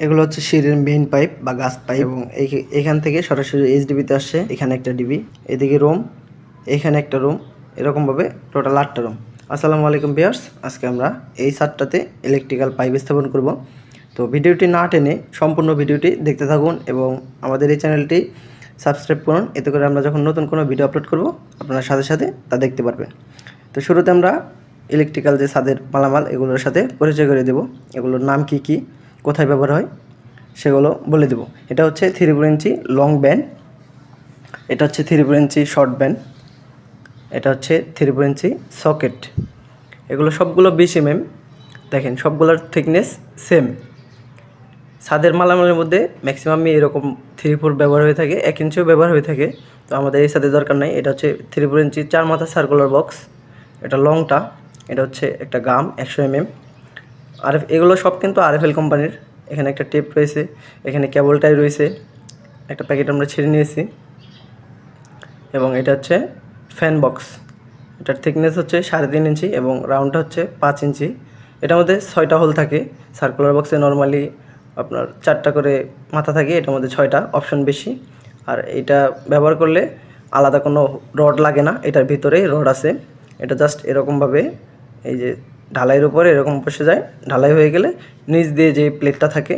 এগুলো হচ্ছে সিঁড়ির মেইন পাইপ বা গাছ পাইপ এবং এখান থেকে সরাসরি এইচডিবিতে আসছে এখানে একটা ডিবি এদিকে রুম এখানে একটা রুম এরকমভাবে টোটাল আটটা রুম আসসালামু আলাইকুম বিয়ার্স আজকে আমরা এই সাতটাতে ইলেকট্রিক্যাল পাইপ স্থাপন করব। তো ভিডিওটি না টেনে সম্পূর্ণ ভিডিওটি দেখতে থাকুন এবং আমাদের এই চ্যানেলটি সাবস্ক্রাইব করুন, এতে করে আমরা যখন নতুন কোনো ভিডিও আপলোড করব, আপনার সাথে সাথে তা দেখতে পারবেন। তো শুরুতে আমরা ইলেকট্রিক্যাল যে ছাদের মালামাল, এগুলোর সাথে পরিচয় করে দেব। এগুলোর নাম কি কি? কোথায় ব্যবহার হয়? সেগুলো বলে দেব। এটা হচ্ছে three four inch long band এটা হচ্ছে three four inch short band এটা হচ্ছে থ্রি ফোর ইঞ্চি সকেট এগুলো সবগুলো বিশ এমএম দেখেন, সবগুলোর থিকনেস সেম ছাদের মালামালের মধ্যে ম্যাক্সিমামই এরকম থ্রি ফোর ব্যবহার হয়ে থাকে, এক ইঞ্চিও ব্যবহার হয়ে থাকে। তো আমাদের এই ছাদের দরকার নাই। এটা হচ্ছে থ্রি ফোর ইঞ্চি চার মাথা সার্কুলার বক্স এটা লংটা এটা হচ্ছে একটা গাম একশো এমএম আর এগুলো সব কিন্তু আরএফএল কোম্পানির। এখানে একটা টেপ রয়েছে, এখানে কেবলটাই রয়েছে। একটা প্যাকেট আমরা ছিঁড়ে নিয়েছি। এবং এটা হচ্ছে ফ্যান বক্স। এটার থিকনেস হচ্ছে সাড়ে তিন ইঞ্চি এবং রাউন্ডটা হচ্ছে পাঁচ ইঞ্চি। এটার মধ্যে ছয়টা হোল থাকে। সার্কুলার বক্সে নর্মালি আপনার চারটা করে মাথা থাকে, এটার মধ্যে ছয়টা অপশন বেশি। আর এটা ব্যবহার করলে আলাদা কোনো রড লাগে না, এটার ভিতরেই রড আছে। এটা জাস্ট এরকমভাবে এই যে ঢালাইয়ের উপরে এরকম বসে যায়। ঢালাই হয়ে গেলে নিচ দিয়ে যে প্লেটটা থাকে,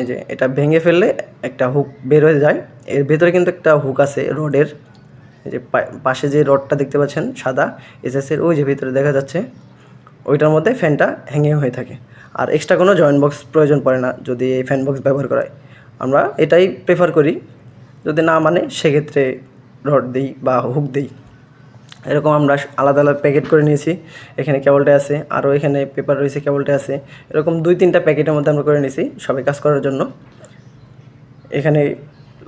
এই যে এটা ভেঙে ফেললে একটা হুক বের হয়ে যায়। এর ভেতরে কিন্তু একটা হুক আছে রডের। এই যে পাশে যে রডটা দেখতে পাচ্ছেন সাদা এসএসের ওই যে ভিতরে দেখা যাচ্ছে, ওইটার মধ্যে ফ্যানটা হ্যাঙ্গিং হয়ে থাকে। আর এক্সট্রা কোনো জয়েন্ট বক্স প্রয়োজন পড়ে না যদি এই ফ্যান বক্স ব্যবহার করায়। আমরা এটাই প্রেফার করি। যদি না মানে সেক্ষেত্রে রড দিই বা হুক দিই। এরকম আমরা আলাদা আলাদা প্যাকেট করে নিয়েছি। এখানে কেবলটা আছে আরও এখানে পেপার রয়েছে কেবলটা আছে। এরকম দুই তিনটা প্যাকেটের মধ্যে আমরা করে নিয়েছি সবাই কাজ করার জন্য। এখানে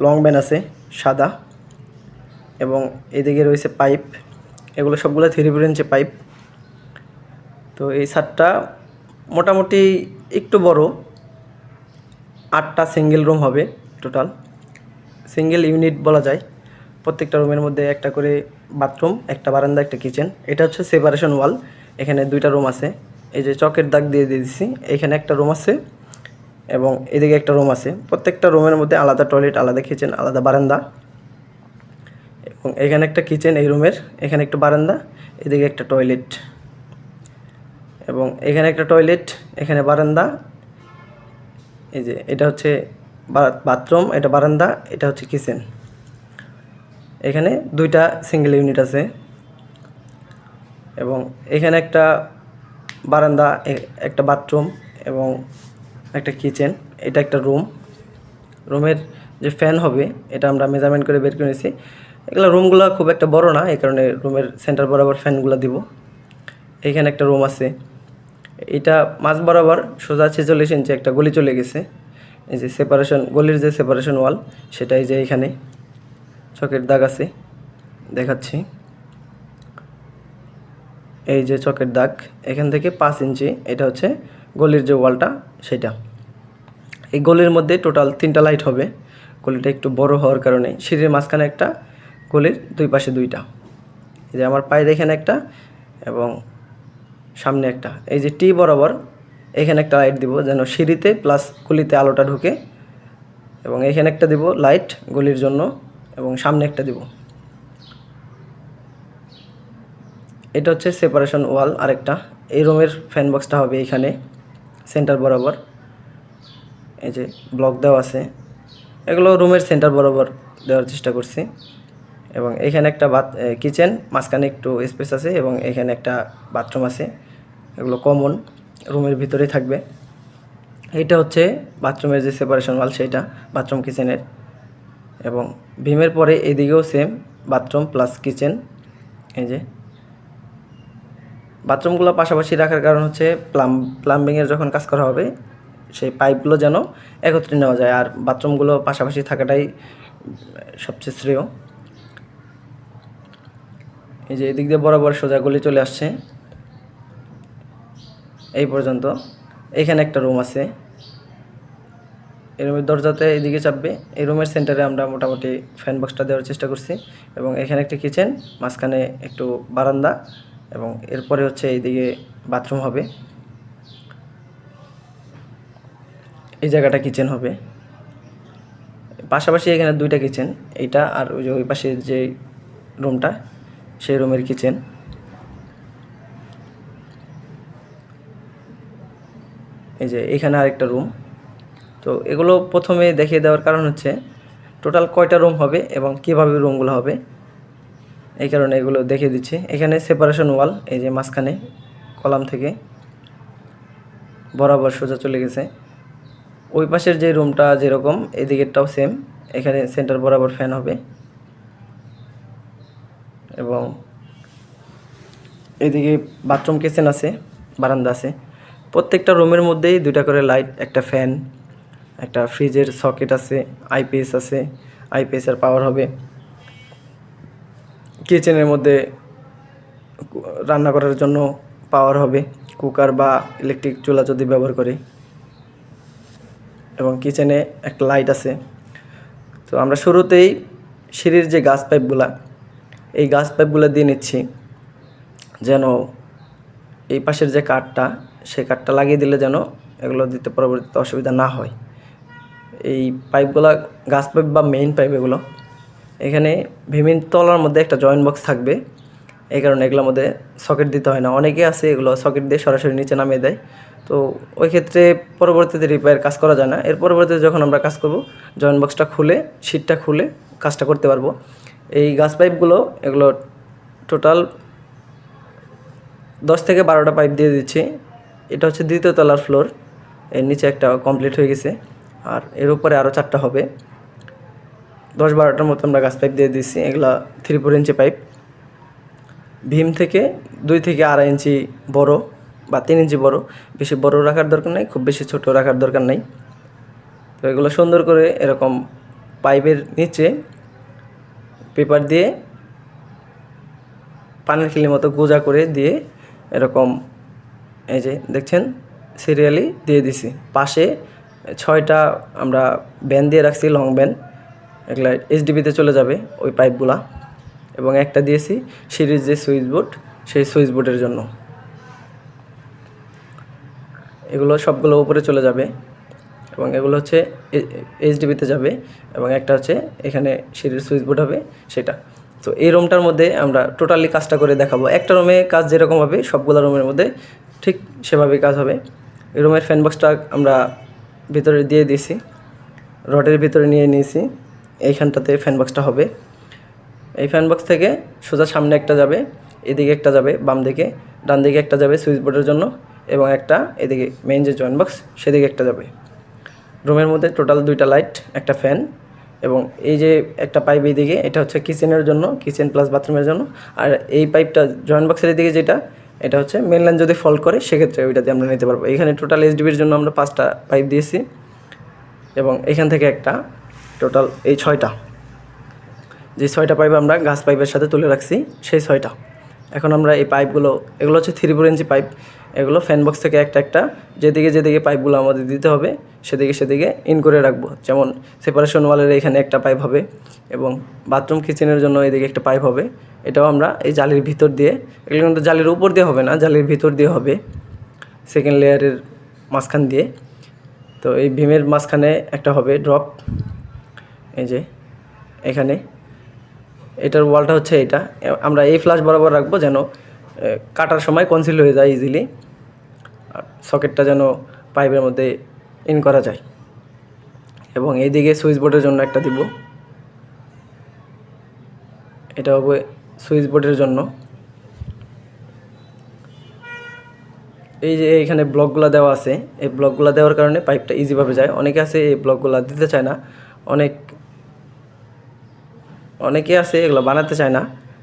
লং ব্যান আছে, সাদা। এবং এদিকে রয়েছে পাইপ এগুলো সবগুলো থ্রি ইঞ্চি পাইপ তো এই ছাদটা মোটামুটি একটু বড়। আটটা সিঙ্গেল রুম হবে টোটাল সিঙ্গেল ইউনিট বলা যায়। প্রত্যেকটা রুমের মধ্যে একটা করে বাথরুম, একটা বারান্দা, একটা কিচেন। এটা হচ্ছে সেপারেশন ওয়াল। এখানে দুইটা রুম আছে। এই যে চকের দাগ দিয়ে দিয়ে দিছি এখানে একটা রুম আছে এবং এদিকে একটা রুম আছে। প্রত্যেকটা রুমের মধ্যে আলাদা টয়লেট, আলাদা কিচেন, আলাদা বারান্দা এবং এখানে একটা কিচেন এই রুমের, এখানে একটা বারান্দা, এদিকে একটা টয়লেট এবং এখানে একটা টয়লেট, এখানে বারান্দা। এই যে এটা হচ্ছে বাথরুম, এটা বারান্দা, এটা হচ্ছে কিচেন। এখানে দুইটা সিঙ্গেল ইউনিট আছে। এবং এখানে একটা বারান্দা একটা বাথরুম এবং একটা কিচেন এটা একটা রুম রুমের যে ফ্যান হবে, এটা আমরা মেজারমেন্ট করে বের করে নিয়েছি। এগুলো রুমগুলো খুব একটা বড় না, এই কারণে রুমের সেন্টার বরাবর ফ্যানগুলো দিব। এইখানে একটা রুম আছে। এটা মাঝ বরাবর সোজা ছেচল্লিশ ইঞ্চি একটা গলি চলে গেছে। এই যে সেপারেশন গলির যে সেপারেশন ওয়াল সেটাই যে এখানে। চকের দাগ আছে, দেখাচ্ছি। এই যে চকের দাগ, এখান থেকে পাঁচ ইঞ্চি, এটা হচ্ছে গলির যে ওয়ালটা, সেটা। এই গলির মধ্যে টোটাল তিনটা লাইট হবে, গলিটা একটু বড় হওয়ার কারণে। সিঁড়ির মাঝখানে একটা গলির দুই পাশে দুইটা। এই যে আমার পায়ের এখানে একটা এবং সামনে একটা। এই যে টি বরাবর এখানে একটা লাইট দিব, যেন সিঁড়িতে প্লাস গলিতে আলোটা ঢুকে। এবং এখানে একটা দিব লাইট গলির জন্য। এবং সামনে একটা দিব। এটা হচ্ছে সেপারেশন ওয়াল আরেকটা। এই রুমের ফ্যান বক্সটা হবে এখানে সেন্টার বরাবর। এই যে ব্লক দেওয়া আছে, এগুলো রুমের সেন্টার বরাবর দেওয়ার চেষ্টা করছি। এবং এখানে একটা বাথ কিচেন মাঝখানে একটু স্পেস আছে এবং এখানে একটা বাথরুম আছে। এগুলো কমন রুমের ভিতরেই থাকবে। এটা হচ্ছে বাথরুমের যে সেপারেশন ওয়াল সেইটা বাথরুম কিচেনের এবং ভীমের পরে এদিকেও সেম বাথরুম প্লাস কিচেন এই যে। বাথরুমগুলো পাশাপাশি রাখার কারণ হচ্ছে প্লাম প্লাম্বিংয়ের যখন কাজ করা হবে, সেই পাইপগুলো যেন একত্রে নেওয়া যায়, আর বাথরুমগুলো পাশাপাশি থাকাটাই সবচেয়ে শ্রেয়। এই যে এদিক দিয়ে বরাবর সোজা গলি চলে আসছে। এই পর্যন্ত। এখানে একটা রুম আছে। এই রুমের দরজাতে এদিকে চাপবে। এই রুমের সেন্টারে আমরা মোটামুটি ফ্যান বক্সটা দেওয়ার চেষ্টা করছি এবং এখানে একটা কিচেন মাঝখানে একটু বারান্দা এবং এরপরে হচ্ছে এইদিকে বাথরুম হবে। এই জায়গাটা কিচেন হবে। পাশাপাশি এখানে দুইটা কিচেন এইটা আর ওই যে ওই পাশে যে রুমটা সেই রুমের কিচেন এই যে এখানে আরেকটা রুম তো এগুলো প্রথমে দেখিয়ে দেওয়ার কারণ হচ্ছে টোটাল কয়টা রুম হবে এবং কীভাবে রুমগুলো হবে? এই কারণে এগুলো দেখিয়ে দিচ্ছি। এখানে সেপারেশন ওয়াল এই যে মাঝখানে কলাম থেকে বরাবর সোজা চলে গেছে। ওই পাশের যে রুমটা যেরকম এদিকেরটাও সেম এখানে সেন্টার বরাবর ফ্যান হবে। এবং এদিকে বাথরুম কিচেন আছে, বারান্দা আছে। প্রত্যেকটা রুমের মধ্যেই দুইটা করে লাইট একটা ফ্যান একটা ফ্রিজের সকেট আছে আইপিএস আছে আইপিএসের পাওয়ার হবে। কিচেনের মধ্যে রান্না করার জন্য পাওয়ার হবে কুকার বা ইলেকট্রিক চুলা যদি ব্যবহার করি। এবং কিচেনে একটা লাইট আছে। তো আমরা শুরুতেই সিঁড়ির যে গাছ পাইপগুলা এই গাছ পাইপগুলো দিয়ে নিচ্ছি, যেন এই পাশের যে কাঠটা, সেই কাঠটা লাগিয়ে দিলে যেন এগুলো দিতে পরবর্তীতে অসুবিধা না হয়। এই পাইপগুলা গাছ পাইপ বা মেইন পাইপ এগুলো, এখানে ভিমিন তলার মধ্যে একটা জয়েন্ট বক্স থাকবে। এই কারণে এগুলোর মধ্যে সকেট দিতে হয় না। অনেকে আছে এগুলো সকেট দিয়ে সরাসরি নিচে নামিয়ে দেয়। তো ওই ক্ষেত্রে পরবর্তীতে রিপেয়ার কাজ করা যায় না। এর পরবর্তীতে যখন আমরা কাজ করব জয়েন্ট বক্সটা খুলে সিটটা খুলে কাজটা করতে পারব। এই গাছ পাইপগুলো, এগুলো টোটাল দশ থেকে বারোটা পাইপ দিয়ে দিচ্ছি। এটা হচ্ছে দ্বিতীয় তলার ফ্লোর এর নিচে একটা কমপ্লিট হয়ে গেছে। আর এর উপরে আরও চারটা হবে। দশ বারোটার মতো আমরা গাছ পাইপ দিয়ে দিচ্ছি এগুলা three four inch pipe beam থেকে দুই থেকে আড়াই ইঞ্চি বড় বা তিন ইঞ্চি বড়। বেশি বড় রাখার দরকার নেই, খুব বেশি ছোট রাখার দরকার নেই। তো এগুলো সুন্দর করে এরকম পাইপের নিচে পেপার দিয়ে পানির খিলির মতো গোজা করে দিয়ে এরকম এই যে দেখছেন সিরিয়ালি দিয়ে দিছি পাশে ছয়টা আমরা ব্যান দিয়ে রাখছি, লং ব্যান। এগুলা এইচডিবিতে চলে যাবে ওই পাইপগুলা। এবং একটা দিয়েছি সিরিজ যে সুইচ বোর্ড, সেই সুইচ বোর্ডের জন্য। এগুলো সবগুলো উপরে চলে যাবে। এবং এগুলো হচ্ছে এইচডিবিতে যাবে। এবং একটা হচ্ছে এখানে সিরিজ সুইচ বোর্ড হবে সেটা। তো এই রুমটার মধ্যে আমরা টোটালি কাজটা করে দেখাবো। একটা রুমে কাজ যেরকম হবে, সবগুলো রুমের মধ্যে ঠিক সেভাবেই কাজ হবে। এই রুমের ফ্যান বক্সটা আমরা ভিতরে দিয়ে দিয়েছি রডের ভিতরে নিয়ে নিয়েছি। এইখানটাতে ফ্যান বক্সটা হবে। এই ফ্যান বক্স থেকে সোজা সামনে একটা যাবে, এদিকে একটা যাবে, বাম দিকে, ডান দিকে একটা যাবে সুইচ বোর্ডের জন্য এবং একটা এদিকে মেইন যে জয়েন্ট বক্স সেদিকে একটা যাবে। রুমের মধ্যে টোটাল দুইটা লাইট একটা ফ্যান এবং এই যে একটা পাইপ এইদিকে, এটা হচ্ছে কিচেনের জন্য কিচেন প্লাস বাথরুমের জন্য। আর এই পাইপটা জয়েন্ট বক্সের এদিকে যেটা এটা হচ্ছে মেন লাইন যদি ফল্ট করে, সেক্ষেত্রে ওইটা দিয়ে আমরা নিতে পারব। এখানে টোটাল এইচডিবির জন্য আমরা পাঁচটা পাইপ দিয়েছি এবং এখান থেকে একটা টোটাল এই ছয়টা। যে ছয়টা পাইপ আমরা গাছ পাইপের সাথে তুলে রাখছি, সেই ছয়টা। এখন আমরা এই পাইপগুলো, এগুলো হচ্ছে থ্রি ফোর ইঞ্চি পাইপ এগুলো ফ্যান বক্স থেকে একটা একটা, যেদিকে যেদিকে পাইপগুলো আমাদের দিতে হবে, সেদিকে সেদিকে ইন করে রাখব। যেমন সেপারেশন ওয়ালের এখানে একটা পাইপ হবে এবং বাথরুম কিচেনের জন্য এদিকে একটা পাইপ হবে। এটাও আমরা এই জালির ভিতর দিয়ে, এগুলো কিন্তু জালির উপর দিয়ে হবে না, জালির ভিতর দিয়ে হবে সেকেন্ড লেয়ারের মাঝখান দিয়ে। তো এই ভীমের মাঝখানে একটা হবে ড্রপ এই যে এখানে। এটার ওয়ালটা হচ্ছে এটা। আমরা এই ফ্লাশ বরাবর রাখব যেন কাটার সময় কনসিল হয়ে যায় ইজিলি আর সকেটটা যেন পাইপের মধ্যে ইন করা যায়। এবং এইদিকে সুইচ বোর্ডের জন্য একটা দিব। এটা হবে সুইচ বোর্ডের জন্য। এই যে এখানে ব্লকগুলো দেওয়া আছে, এই ব্লকগুলো দেওয়ার কারণে পাইপটা ইজিভাবে যায়। অনেকে আছে এই ব্লকগুলো দিতে চায় না। অনেক অনেকে আছে, এগুলো বানাতে চায় না,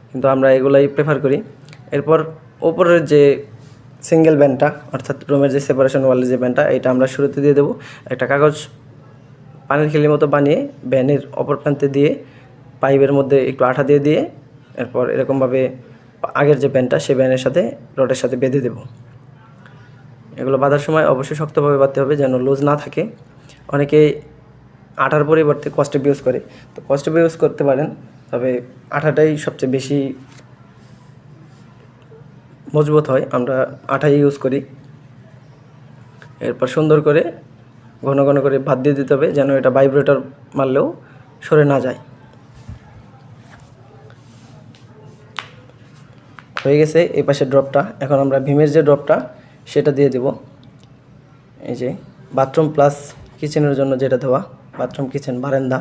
কিন্তু আমরা এগুলাই প্রেফার করি। এরপর ওপরের যে সিঙ্গেল ব্যান্ডটা অর্থাৎ রুমের যে সেপারেশন ওয়ালের যে ব্যান্ডটা এটা আমরা শুরুতে দিয়ে দেবো। একটা কাগজ পানির খিলির মতো বানিয়ে ব্যানের অপর প্রান্তে দিয়ে পাইপের মধ্যে একটু আঠা দিয়ে দিয়ে এরপর এরকমভাবে আগের যে ব্যান্ডটা সেই ব্যানের সাথে রডের সাথে বেঁধে দেবো। এগুলো বাঁধার সময় অবশ্যই শক্তভাবে বাঁধতে হবে যেন লুজ না থাকে। অনেকে আঠার পরিবর্তে কস্টেপ ইউজ করে। তো কস্টেপ ইউজ করতে পারেন, তবে আঠাটাই সবচেয়ে বেশি মজবুত হয়। আমরা আঠাই ইউজ করি। এরপর সুন্দর করে ঘন ঘন করে ভাত দিয়ে দিতে হবে, যেন এটা ভাইব্রেটর মারলেও সরে না যায়। হয়ে গেছে এই পাশে ড্রপটা এখন আমরা ভীমের যে ড্রপটা সেটা দিয়ে দেব। এই যে বাথরুম প্লাস কিচেনের জন্য যেটা দেওয়া। বাথরুম কিচেন বারান্দা।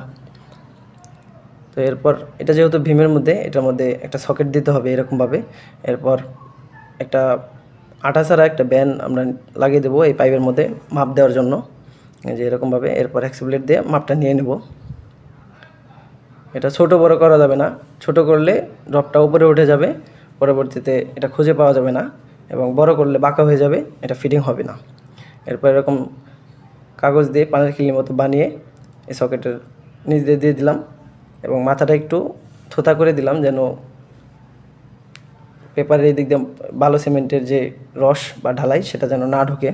তো এরপর এটা যেহেতু ভীমের মধ্যে, এটার মধ্যে একটা সকেট দিতে হবে এরকমভাবে। এরপর একটা আঠা ছাড়া একটা ব্যান আমরা লাগিয়ে দেবো এই পাইপের মধ্যে মাপ দেওয়ার জন্য। যে এরকমভাবে এরপর অ্যাক্সিপ্লেট দিয়ে মাপটা নিয়ে নেব। এটা ছোট বড় করা যাবে না। ছোট করলে ড্রপটা উপরে উঠে যাবে, পরবর্তীতে এটা খুঁজে পাওয়া যাবে না এবং বড় করলে বাঁকা হয়ে যাবে, এটা ফিটিং হবে না। এরপর এরকম কাগজ দিয়ে পানের খিলির মতো বানিয়ে এই সকেটের নিচ দিয়ে দিয়ে দিলাম এবং মাথাটা একটু থোতা করে দিলাম যেন পেপারের দিক দিয়ে ভালো সিমেন্টের যে রস বা ঢালাই সেটা যেন না ঢোকে।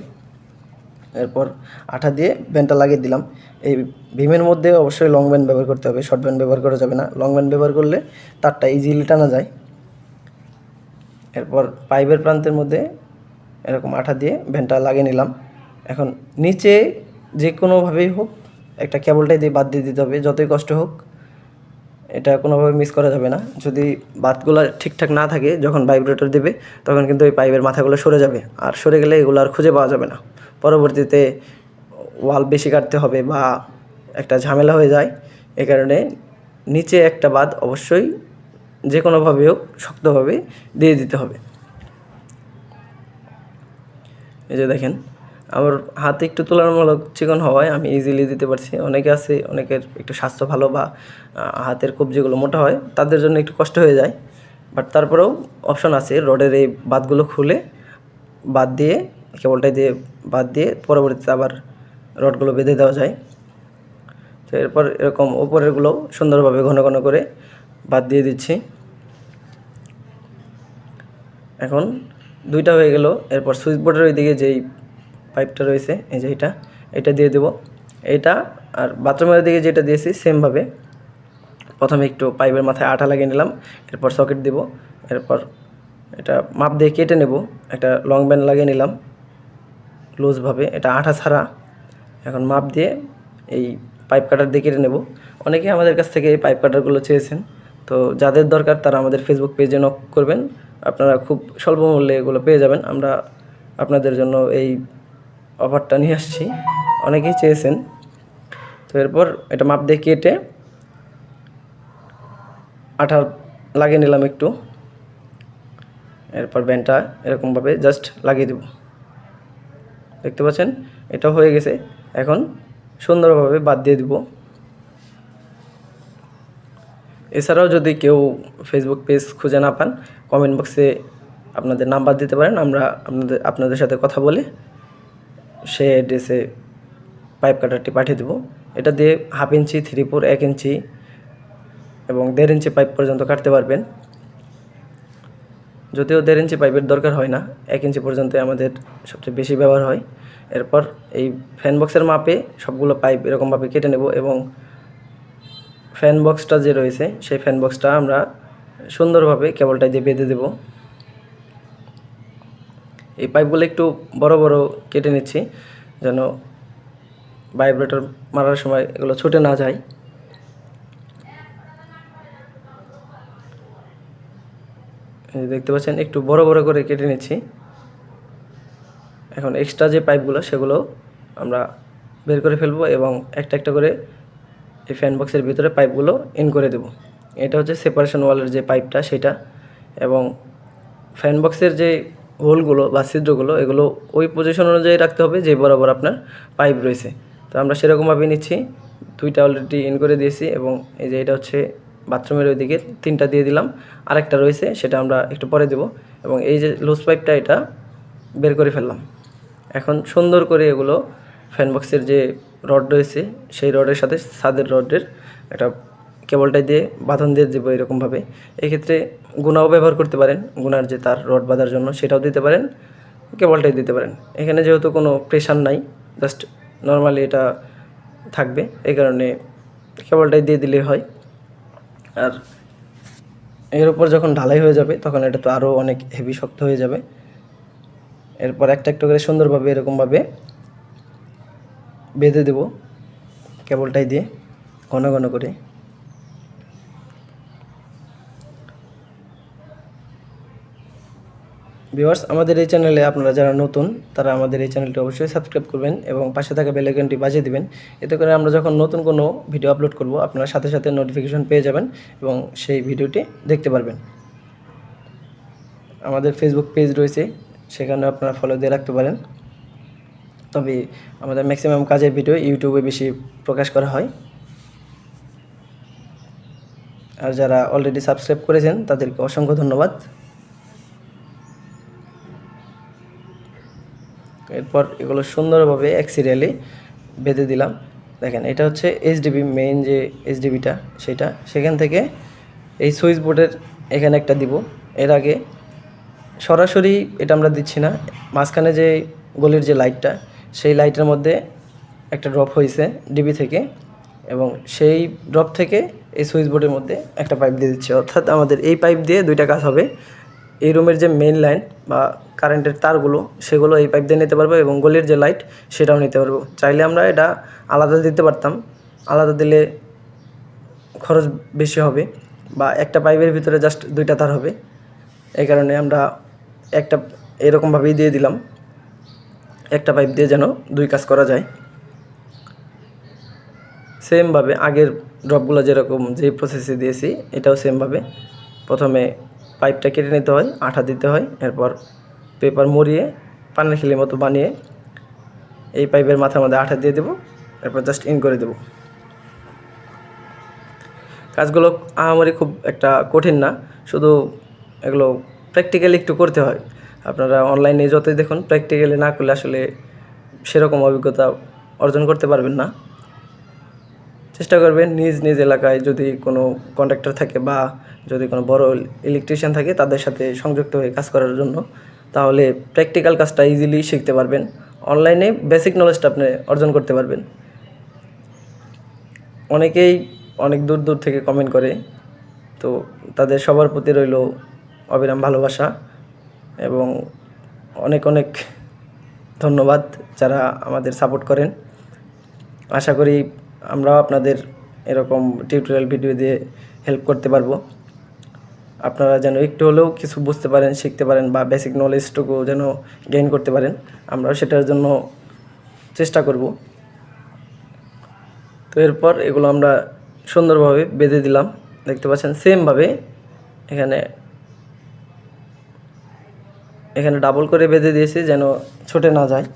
এরপর আঠা দিয়ে ব্যান্ডটা লাগিয়ে দিলাম। এই ভীমের মধ্যে অবশ্যই লং ব্যান্ড ব্যবহার করতে হবে শর্ট ব্যান্ড ব্যবহার করা যাবে না। লং ব্যান্ড ব্যবহার করলে তারটা ইজিলি টানা যায়। এরপর পাইপের প্রান্তের মধ্যে এরকম আঠা দিয়ে ভ্যানটা লাগিয়ে নিলাম। এখন নিচে যে কোনোভাবেই হোক একটা কেবলটাই দিয়ে বাদ দিয়ে দিতে হবে, যতই কষ্ট হোক। এটা কোনোভাবে মিস করা যাবে না। যদি বাতগুলো ঠিকঠাক না থাকে, যখন ভাইব্রেটর দেবে, তখন কিন্তু ওই পাইপের মাথাগুলো সরে যাবে। আর সরে গেলে এগুলো আর খুঁজে পাওয়া যাবে না। পরবর্তীতে ওয়াল বেশি কাটতে হবে বা একটা ঝামেলা হয়ে যায়, এ কারণে নিচে একটা বাদ অবশ্যই যে কোনোভাবে হোক শক্তভাবে দিয়ে দিতে হবে। এই যে দেখেন আমার হাতে একটু তুলনামূলক চিকন হওয়ায় আমি ইজিলি দিতে পারছি। অনেকে আছে, অনেকের একটু স্বাস্থ্য ভালো বা হাতের কবজিগুলো মোটা হয়, তাদের জন্য একটু কষ্ট হয়ে যায়। বাট তারপরেও অপশন আছে রডের এই বাদগুলো খুলে বাদ দিয়ে কেবলটাই দিয়ে বাদ দিয়ে পরবর্তীতে আবার রডগুলো বেঁধে দেওয়া যায়। তো এরপর এরকম ওপরেরগুলো সুন্দরভাবে ঘন ঘন করে বাদ দিয়ে দিচ্ছি। এখন দুইটা হয়ে গেল, এরপর সুইচ বোর্ডের ওইদিকে যেই পাইপটা রয়েছে, এই যে এটা এটা দিয়ে দেবো। এটা আর বাথরুমের দিকে যেটা দিয়েছি, সেমভাবে। প্রথমে একটু পাইপের মাথায় আঠা লাগিয়ে নিলাম, এরপর সকেট দেব, এরপর এটা মাপ দিয়ে কেটে নেব। একটা লং ব্যান্ড লাগিয়ে নিলাম, লুজভাবে। এটা আঠা ছাড়া। এখন মাপ দিয়ে এই পাইপ কাটার দিয়ে কেটে নেব। অনেকে আমাদের কাছ থেকে এই পাইপ কাটারগুলো চেয়েছেন। তো যাদের দরকার, তারা আমাদের ফেসবুক পেজে নক করবেন। আপনারা খুব স্বল্প মূল্যে এগুলো পেয়ে যাবেন। আমরা আপনাদের জন্য এই অফারটা নিয়ে আসছি। অনেকেই চেয়েছেন। তো এরপর এটা মাপ দিয়ে কেটে আঠা লাগিয়ে নিলাম একটু। এরপর ব্যান্ডটা এরকমভাবে জাস্ট লাগিয়ে দেব। দেখতে পাচ্ছেন? এটা হয়ে গেছে। এখন সুন্দরভাবে বাদ দিয়ে দিব। এছাড়াও যদি কেউ ফেসবুক পেজ খুঁজে না পান কমেন্ট বক্সে আপনাদের নাম্বার দিতে পারেন। আমরা আপনাদের আপনাদের সাথে কথা বলে সে অ্যাড্রেসে পাইপ কাটারটি পাঠিয়ে দেবো। এটা দিয়ে হাফ ইঞ্চি থ্রি ফোর এক ইঞ্চি এবং দেড় ইঞ্চি পাইপ পর্যন্ত কাটতে পারবেন। যদিও দেড় ইঞ্চি পাইপের দরকার হয় না, এক ইঞ্চি পর্যন্ত আমাদের সবচেয়ে বেশি ব্যবহার হয়। এরপর এই ফ্যান বক্সের মাপে সবগুলো পাইপ এরকমভাবে কেটে নেব এবং ফ্যান বক্সটা যে রয়েছে, সেই ফ্যান বক্সটা আমরা সুন্দরভাবে কেবলটা দিয়ে বেঁধে দেব। এই পাইপগুলো একটু বড় বড় কেটে নিচ্ছি, যেন ভাইব্রেটর মারার সময় এগুলো ছুটে না যায়। দেখতে পাচ্ছেন, একটু বড় বড় করে কেটে নিচ্ছি। এখন এক্সট্রা যে পাইপগুলো, সেগুলো আমরা বের করে ফেলব এবং একটা একটা করে এই ফ্যান বক্সের ভিতরে পাইপগুলো ইন করে দেব। এটা হচ্ছে সেপারেশন ওয়ালের যে পাইপটা, সেটা এবং ফ্যান বক্সের যে হোলগুলো বা ছিদ্রগুলো, এগুলো ওই পজিশন অনুযায়ী রাখতে হবে যে বরাবর আপনার পাইপ রয়েছে। তো আমরা সেরকমভাবে নিচ্ছি। দুইটা অলরেডি ইন করে দিয়েছি এবং এই যে এটা হচ্ছে বাথরুমের ওইদিকে তিনটা দিয়ে দিলাম। আরেকটা রয়েছে, সেটা আমরা একটু পরে দেব এবং এই যে লুজ পাইপটা এটা বের করে ফেললাম। এখন সুন্দর করে এগুলো ফ্যান বক্সের যে রড রয়েছে, সেই রডের সাথে ছাদের রডের একটা কেবলটাই দিয়ে বাঁধন দিয়ে দেবো এরকমভাবে। এক্ষেত্রে গুণাও ব্যবহার করতে পারেন, গুনার যে তার রড বাঁধার জন্য সেটাও দিতে পারেন, কেবলটাই দিতে পারেন। এখানে যেহেতু কোনো প্রেশার নাই জাস্ট নর্মালি এটা থাকবে, এই কারণে কেবলটাই দিয়ে দিলে হয়। আর এর উপর যখন ঢালাই হয়ে যাবে, তখন এটা তো আরও অনেক হেভি শক্ত হয়ে যাবে। এরপর একটা একটা করে সুন্দরভাবে এরকমভাবে বেঁধে দেব, কেবলটাই দিয়ে ঘন ঘন করে। ভিউয়ার্স, আমাদের এই চ্যানেলে আপনারা যারা নতুন, তারা আমাদের এই চ্যানেলটি অবশ্যই সাবস্ক্রাইব করবেন এবং পাশে থাকা বেল আইকনটি বাজিয়ে দিবেন। এতে করে আমরা যখন নতুন কোনো ভিডিও আপলোড করব, আপনারা সাথে সাথে নোটিফিকেশন পেয়ে যাবেন এবং সেই ভিডিওটি দেখতে পারবেন। আমাদের ফেসবুক পেজ রয়েছে, সেখানে আপনারা ফলো দিয়ে রাখতে পারেন। তবে আমাদের ম্যাক্সিমাম কাজের ভিডিও ইউটিউবে বেশি প্রকাশ করা হয়। আর যারা অলরেডি সাবস্ক্রাইব করেছেন, তাদেরকে অসংখ্য ধন্যবাদ। এরপর এগুলো সুন্দরভাবে এক সিরিয়ালে বেঁধে দিলাম। দেখেন, এটা হচ্ছে এইচডিবি মেইন যে এইচডিবিটা সেটা। সেখান থেকে এই সুইচ বোর্ডের এখানে একটা দিব। এর আগে সরাসরি এটা আমরা দিচ্ছি না। মাঝখানে যে গলির যে লাইটটা সেই লাইটের মধ্যে একটা ড্রপ হয়েছে ডিবি থেকে এবং সেই ড্রপ থেকে এই সুইচ বোর্ডের মধ্যে একটা পাইপ দিয়ে দিচ্ছে। অর্থাৎ আমাদের এই পাইপ দিয়ে দুইটা কাজ হবে। এই রুমের যে মেন লাইন বা কারেন্টের তারগুলো, সেগুলো এই পাইপ দিয়ে নিতে পারব এবং গলির যে লাইট সেটাও নিতে পারব। চাইলে আমরা এটা আলাদা দিতে পারতাম। আলাদা দিলে খরচ বেশি হবে বা একটা পাইপের ভিতরে জাস্ট দুইটা তার হবে। এই কারণে আমরা একটা এরকমভাবেই দিয়ে দিলাম। একটা পাইপ দিয়ে যেন দুই কাজ করা যায়। সেমভাবে আগের ড্রপগুলো যেরকম যে প্রসেসে দিয়েছি, এটাও সেমভাবে প্রথমে পাইপটা কেটে নিতে হয়, আঠা দিতে হয়, এরপর পেপার মুড়িয়ে পানের খিলির মতো বানিয়ে এই পাইপের মাথার মধ্যে আঠা দিয়ে দেবো, এরপর জাস্ট ইন করে দেবো। কাজগুলো আহামরি খুব একটা কঠিন না, শুধু এগুলো প্র্যাকটিক্যালি একটু করতে হয়। আপনারা অনলাইনে যতই দেখুন প্র্যাকটিক্যালি না করলে আসলে সেরকম অভিজ্ঞতা অর্জন করতে পারবেন না। চেষ্টা করবেন নিজ নিজ এলাকায় যদি কোনো কন্ট্রাক্টর থাকে বা যদি কোনো বড় ইলেকট্রিশিয়ান থাকে তাদের সাথে সংযুক্ত হয়ে কাজ করার জন্য, তাহলে প্র্যাকটিক্যাল কাজটা ইজিলি শিখতে পারবেন। অনলাইনে বেসিক নলেজটা আপনি অর্জন করতে পারবেন। অনেকেই অনেক দূর দূর থেকে কমেন্ট করে, তো তাদের সবার প্রতি রইল অবিরাম ভালোবাসা এবং অনেক অনেক ধন্যবাদ যারা আমাদের সাপোর্ট করেন। আশা করি আমরাও আপনাদের এরকম টিউটোরিয়াল ভিডিও দিয়ে হেল্প করতে পারব। আপনারা যেন একটু হলেও কিছু বুঝতে পারেন, শিখতে পারেন বা বেসিক নলেজটুকু যেন গেইন করতে পারেন, আমরাও সেটার জন্য চেষ্টা করব। তো এরপর এগুলো আমরা সুন্দরভাবে বেঁধে দিলাম। দেখতে পাচ্ছেন সেমভাবে এখানে এখানে ডাবল করে বেঁধে দিয়েছি যেন ছুটে না যায়।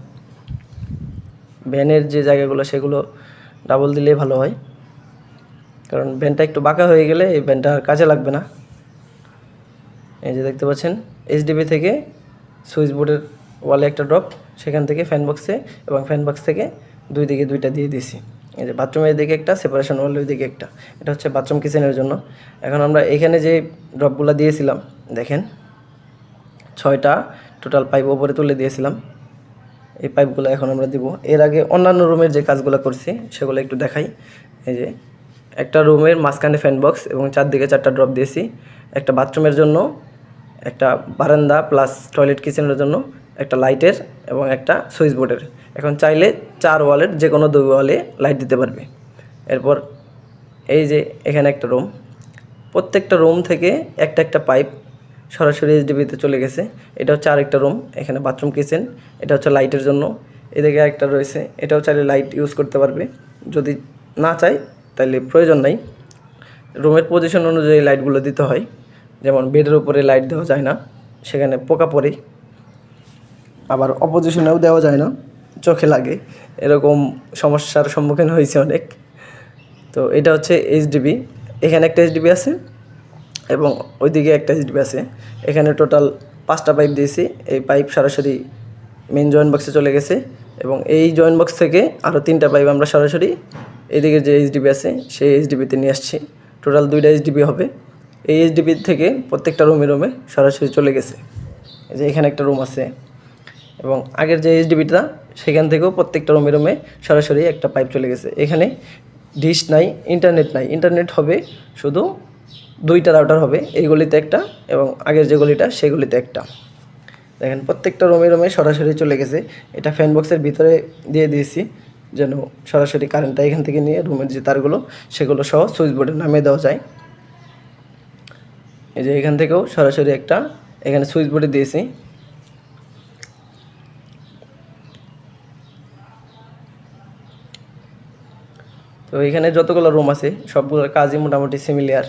ভ্যানের যে জায়গাগুলো, সেগুলো ডাবল দিলেই ভালো হয়। কারণ ভ্যানটা একটু বাঁকা হয়ে গেলে এই ভ্যানটা আর কাজে লাগবে না। এই যে দেখতে পাচ্ছেন এইচডিবি থেকে সুইচ বোর্ডের ওয়ালে একটা ড্রপ সেখান থেকে ফ্যান বক্সে এবং ফ্যান বক্স থেকে দুই দিকে দুইটা দিয়ে দিয়েছি। এই যে বাথরুমের দিকে একটা সেপারেশন ওয়ালের দিকে একটা। এটা হচ্ছে বাথরুম কিচেনের জন্য। এখন আমরা এখানে যে ড্রপগুলো দিয়েছিলাম, দেখেন, ছয়টা টোটাল পাইপ ওপরে তুলে দিয়েছিলাম। এই পাইপগুলো এখন আমরা দিব। এর আগে অন্যান্য রুমের যে কাজগুলো করছি, সেগুলো একটু দেখাই। এই যে, একটা রুমের মাঝখানে ফ্যান বক্স এবং চারদিকে চারটা ড্রপ দিয়েছি। একটা বাথরুমের জন্য, একটা বারান্দা প্লাস টয়লেট কিচেনের জন্য, একটা লাইটের এবং একটা সুইচ বোর্ডের এখন চাইলে চার ওয়ালের যে কোনো দুই ওয়ালে লাইট দিতে পারবে। এরপর এই যে এখানে একটা রুম প্রত্যেকটা রুম থেকে একটা একটা পাইপ সরাসরি এইচডিবিতে চলে গেছে। এটা হচ্ছে আরেকটা রুম এখানে বাথরুম কিচেন এটা হচ্ছে লাইটের জন্য। এদিকে একটা রয়েছে, এটাও চাইলে লাইট ইউজ করতে পারবে। যদি না চাই তাহলে প্রয়োজন নাই। রুমের পজিশন অনুযায়ী লাইটগুলো দিতে হয়। যেমন বেডের উপরে লাইট দেওয়া যায় না, সেখানে পোকা পড়ে। আবার অপজিশনেও দেওয়া যায় না, চোখে লাগে। এরকম সমস্যার সম্মুখীন হয়েছে অনেক। তো এটা হচ্ছে এইচডিবি এখানে একটা এইচডিবি আছে। এবং ওইদিকে একটা এইচডিবি আছে এখানে টোটাল পাঁচটা পাইপ দিয়েছি। এই পাইপ সরাসরি মেন জয়েন্ট বক্সে চলে গেছে এবং এই জয়েন্ট বক্স থেকে আরও তিনটা পাইপ আমরা সরাসরি এদিকে যে এইচডিবি আছে, সেই এইচডিবিতে নিয়ে আসছি। টোটাল দুইটা এইচডিবি হবে। এই এইচডিবি থেকে প্রত্যেকটা রুমে রুমে সরাসরি চলে গেছে। যে এখানে একটা রুম আছে। এবং আগের যে এইচডিবিটা সেখান থেকেও প্রত্যেকটা রুমে রুমে সরাসরি একটা পাইপ চলে গেছে। এখানে ডিশ নাই ইন্টারনেট নাই। ইন্টারনেট হবে শুধু দুইটা রাউটার হবে, এই গলিতে একটা এবং আগের যে গলিটা সেই গলিতে একটা। দেখেন, প্রত্যেকটা রুমে রুমে সরাসরি চলে গেছে। এটা ফ্যান বক্সের ভিতরে দিয়ে দিয়েছি, যেন সরাসরি কারেন্টটা এখান থেকে নিয়ে রুমের যে তারগুলো, সেগুলো সহ সুইচ বোর্ডে নামিয়ে দেওয়া যায়। এই যে এখান থেকেও সরাসরি একটা, এখানে সুইচ বোর্ডে দিয়েছি। তো এখানে যতগুলো রুম আছে, সবগুলোর কাজই মোটামুটি সিমিলিয়ার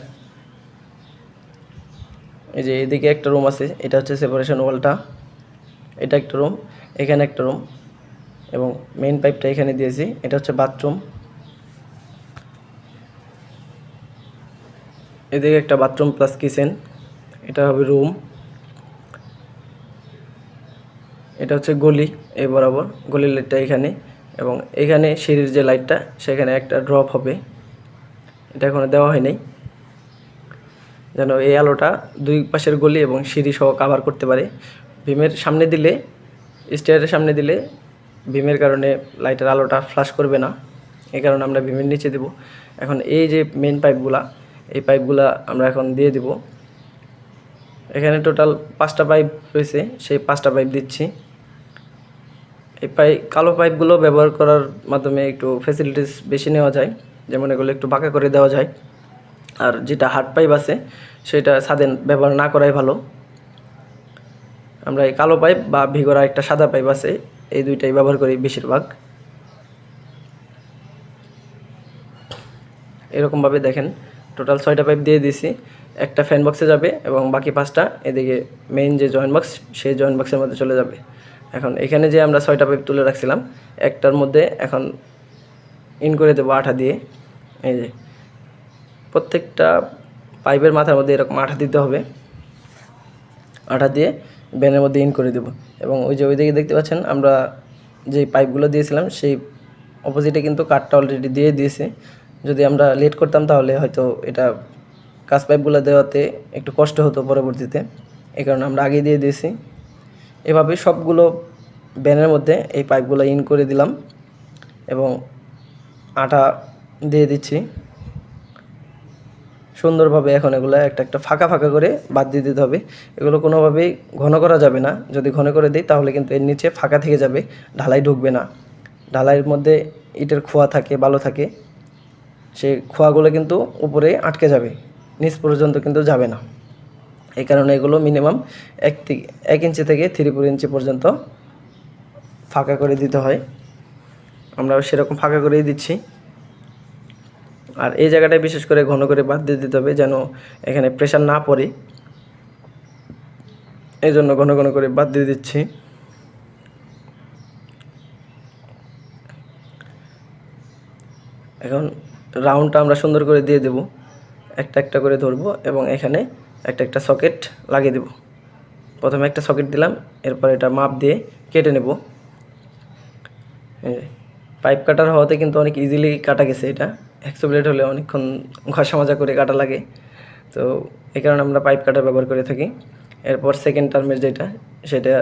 এই যে এদিকে একটা রুম আছে, এটা হচ্ছে সেপারেশন ওয়ালটা এটা একটা রুম এখানে একটা রুম এবং মেইন পাইপটা এখানে দিয়েছি, এটা হচ্ছে বাথরুম এদিকে একটা বাথরুম প্লাস কিচেন এটা হবে রুম এটা হচ্ছে গলি এই বরাবর, গলির লাইটটা এখানে এবং এখানে সিঁড়ির যে লাইটটা সেখানে একটা ড্রপ হবে। এটা এখনও দেওয়া হয়নি। যেন এই আলোটা দুই পাশের গলি এবং সিঁড়ি সহ কাভার করতে পারে। ভীমের সামনে দিলে স্টেয়ারের সামনে দিলে ভীমের কারণে লাইটের আলোটা ফ্লাশ করবে না। এই কারণে আমরা ভীমের নিচে দেব। এখন এই যে মেন পাইপগুলা এই পাইপগুলা আমরা এখন দিয়ে দিব। এখানে টোটাল পাঁচটা পাইপ রয়েছে, সেই পাঁচটা পাইপ দিচ্ছি। এই পাই, কালো পাইপগুলো ব্যবহার করার মাধ্যমে একটু ফেসিলিটিস বেশি নেওয়া যায়। যেমন এগুলো একটু বাঁকা করে দেওয়া যায়। আর যেটা হার্ড পাইপ আছে সেটা স্বাধীন ব্যবহার না করাই ভালো। আমরা এই কালো পাইপ বা ভিগোরা একটা সাদা পাইপ আছে, এই দুইটাই ব্যবহার করি বেশিরভাগ। এরকমভাবে দেখেন, টোটাল ছয়টা পাইপ দিয়ে দিছি একটা ফ্যান বক্সে যাবে এবং বাকি পাঁচটা এদিকে মেইন যে জয়েন্ট বক্স সেই জয়েন্ট বক্সের মধ্যে চলে যাবে। এখন এখানে যে আমরা ছয়টা পাইপ তুলে রাখছিলাম, একটার মধ্যে এখন ইন করে দেবো আঠা দিয়ে, এই যে। প্রত্যেকটা পাইপের মাথার মধ্যে এরকম আঠা দিতে হবে। আঠা দিয়ে ব্যানের মধ্যে ইন করে দেব। এবং ওই যে ওই দিকে দেখতে পাচ্ছেন, আমরা যে পাইপগুলো দিয়েছিলাম, সেই অপোজিটে কিন্তু কাঠটা অলরেডি দিয়ে দিয়েছে। যদি আমরা লেট করতাম তাহলে হয়তো এটা কাজ পাইপগুলো দেওয়াতে একটু কষ্ট হতো পরবর্তীতে। এই কারণে আমরা আগে দিয়ে দিয়েছি। এভাবে সবগুলো ব্যানের মধ্যে এই পাইপগুলো ইন করে দিলাম এবং আটা দিয়ে দিচ্ছি। সুন্দরভাবে এখন এগুলো একটা একটা ফাঁকা ফাঁকা করে বাদ দিয়ে দিতে হবে। এগুলো কোনোভাবেই ঘন করা যাবে না। যদি ঘন করে দিই তাহলে কিন্তু এর নিচে ফাঁকা থেকে যাবে, ঢালাই ঢুকবে না। ঢালাইয়ের মধ্যে ইটের খোয়া থাকে, বালো থাকে, সেই খোয়াগুলো কিন্তু উপরে আটকে যাবে, নিচ পর্যন্ত কিন্তু যাবে না। এই কারণে এগুলো মিনিমাম এক থেকে এক ইঞ্চি থেকে থ্রি ফোর ইঞ্চি পর্যন্ত ফাঁকা করে দিতে হয়। আমরা সেরকম ফাঁকা করেই দিচ্ছি। আর এই জায়গাটায় বিশেষ করে ঘন করে বাদ দিয়ে দিতে হবে যেন এখানে প্রেশার না পড়ে। এই জন্য ঘন ঘন করে বাদ দিয়ে দিচ্ছি। এখন রাউন্ডটা আমরা সুন্দর করে দিয়ে দেব। একটা একটা করে ধরবো এবং এখানে একটা একটা সকেট লাগিয়ে দেব। প্রথমে একটা সকেট দিলাম, এরপর এটা মাপ দিয়ে কেটে নেব। পাইপ কাটার হওয়াতে কিন্তু অনেক ইজিলি কাটা গেছে এটা। ব্লেড হলে অনেকক্ষণ ঘষা মাজা করে কাটা লাগে। তো এই কারণে আমরা পাইপ কাটার ব্যবহার করে থাকি। এরপর সেকেন্ড টার্মের যেটা, সেটা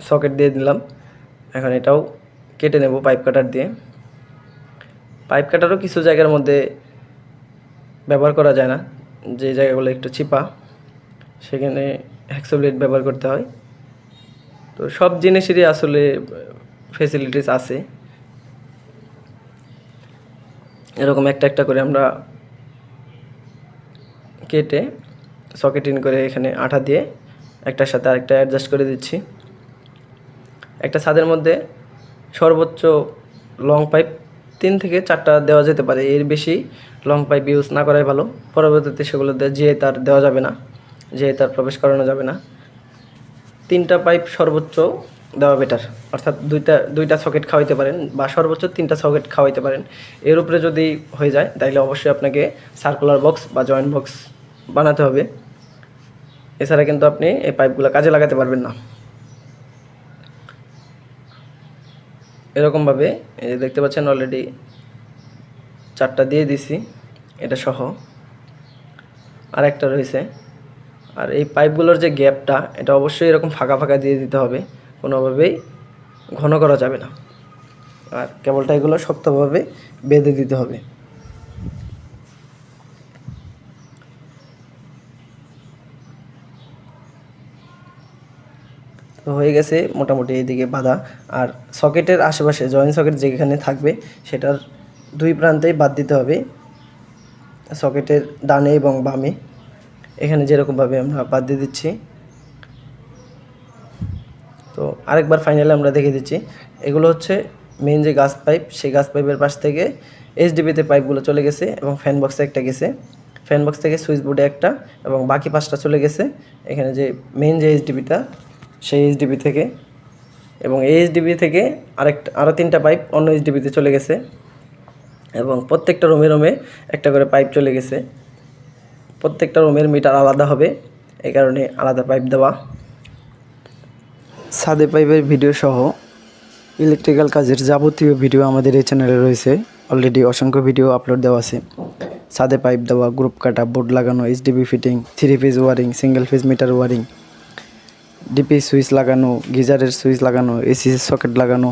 সকেট দিয়ে দিলাম। এখন এটাও কেটে নেব পাইপ কাটার দিয়ে। পাইপ কাটারও কিছু জায়গার মধ্যে ব্যবহার করা যায় না। যে জায়গাগুলো একটু চিপা, সেখানে হ্যাক্সো ব্লেড ব্যবহার করতে হয়। তো সব জিনিসেরই আসলে ফেসিলিটিস আছে। এরকম একটা একটা করে আমরা কেটে সকেট ইন করে এখানে আঠা দিয়ে একটার সাথে আরেকটা অ্যাডজাস্ট করে দিচ্ছি। একটা ছাদের মধ্যে সর্বোচ্চ লং পাইপ তিন থেকে চারটা দেওয়া যেতে পারে। এর বেশি লং পাইপ ইউজ না করাই ভালো। পরবর্তীতে সেগুলো যে তার দেওয়া যাবে না, যে তার প্রবেশ করানো যাবে না। তিনটা পাইপ সর্বোচ্চ দেওয়া বেটার অর্থাৎ দুইটা দুইটা সকেট খাওয়াইতে পারেন বা সর্বোচ্চ তিনটা সকেট খাওয়াইতে পারেন। এর উপরে যদি হয়ে যায় তাহলে অবশ্যই আপনাকে সার্কুলার বক্স বা জয়েন্ট বক্স বানাতে হবে। এছাড়া কিন্তু আপনি এই পাইপগুলো কাজে লাগাতে পারবেন না। এরকমভাবে এই যে দেখতে পাচ্ছেন অলরেডি চারটা দিয়ে দিছি, এটা সহ। আর একটা রয়েছে। আর এই পাইপগুলোর যে গ্যাপটা এটা অবশ্যই এরকম ফাঁকা ফাঁকা দিয়ে দিতে হবে। কোনোভাবেই ঘন করা যাবে না। আর কেবলটা এগুলো শক্তভাবে বেঁধে দিতে হবে। তো হয়ে গেছে মোটামুটি এইদিকে বাঁধা। আর সকেটের আশেপাশে, জয়েন্ট সকেট যেখানে থাকবে, সেটার দুই প্রান্তেই বাদ দিতে হবে। সকেটের ডানে এবং বামে। এখানে যেরকমভাবে আমরা বাদ দিয়ে দিচ্ছি। তো আরেকবার ফাইনালে আমরা দেখে দিচ্ছি। এগুলো হচ্ছে মেন যে গাছ পাইপ সেই গাছ পাইপের পাশ থেকে এইচডিবিতে পাইপগুলো চলে গেছে এবং ফ্যান বক্সে একটা গেছে। ফ্যান বক্স থেকে সুইচ বোর্ডে একটা এবং বাকি পাঁচটা চলে গেছে। এখানে যে মেন যে এইচডিবিটা সেই এইচডিবি থেকে এবং এই এইচডিবি থেকে আরেকটা আরও তিনটা পাইপ অন্য এইচডিবিতে চলে গেছে এবং প্রত্যেকটা রুমে রুমে একটা করে পাইপ চলে গেছে। প্রত্যেকটা রুমের মিটার আলাদা হবে। এই কারণে আলাদা পাইপ দেওয়া। সাদে পাইপের ভিডিও সহ ইলেকট্রিক্যাল কাজের যাবতীয় ভিডিও আমাদের এই চ্যানেলে রয়েছে। অলরেডি অসংখ্য ভিডিও আপলোড দেওয়া আছে। সাদে পাইপ দেওয়া গ্রুপ কাটা বোর্ড লাগানো HDB fitting three phase wiring single phase meter wiring DP switch লাগানো, গিজারের সুইচ লাগানো এসি সকেট লাগানো।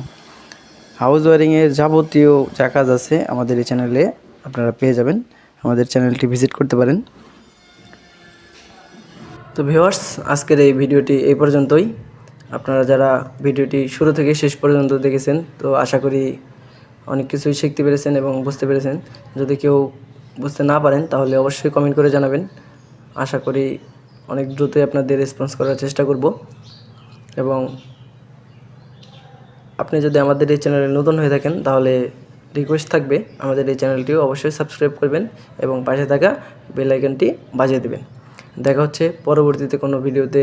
হাউস ওয়ারিংয়ের যাবতীয় যা কাজ আছে আমাদের এই চ্যানেলে আপনারা পেয়ে যাবেন। আমাদের চ্যানেলটি ভিজিট করতে পারেন। তো ভিউয়ার্স আজকের এই ভিডিওটি এই পর্যন্তই। আপনারা যারা ভিডিওটি শুরু থেকে শেষ পর্যন্ত দেখেছেন, তো আশা করি অনেক কিছুই শিখতে পেরেছেন এবং বুঝতে পেরেছেন। যদি কেউ বুঝতে না পারেন, তাহলে অবশ্যই কমেন্ট করে জানাবেন। আশা করি অনেক দ্রুতই আপনাদের রেসপন্স করার চেষ্টা করব। এবং আপনি যদি আমাদের এই চ্যানেলে নতুন হয়ে থাকেন, তাহলে রিকোয়েস্ট থাকবে, আমাদের এই চ্যানেলটিও অবশ্যই সাবস্ক্রাইব করবেন এবং পাশে থাকা বেল আইকনটি বাজিয়ে দেবেন। দেখা হচ্ছে পরবর্তীতে কোনো ভিডিওতে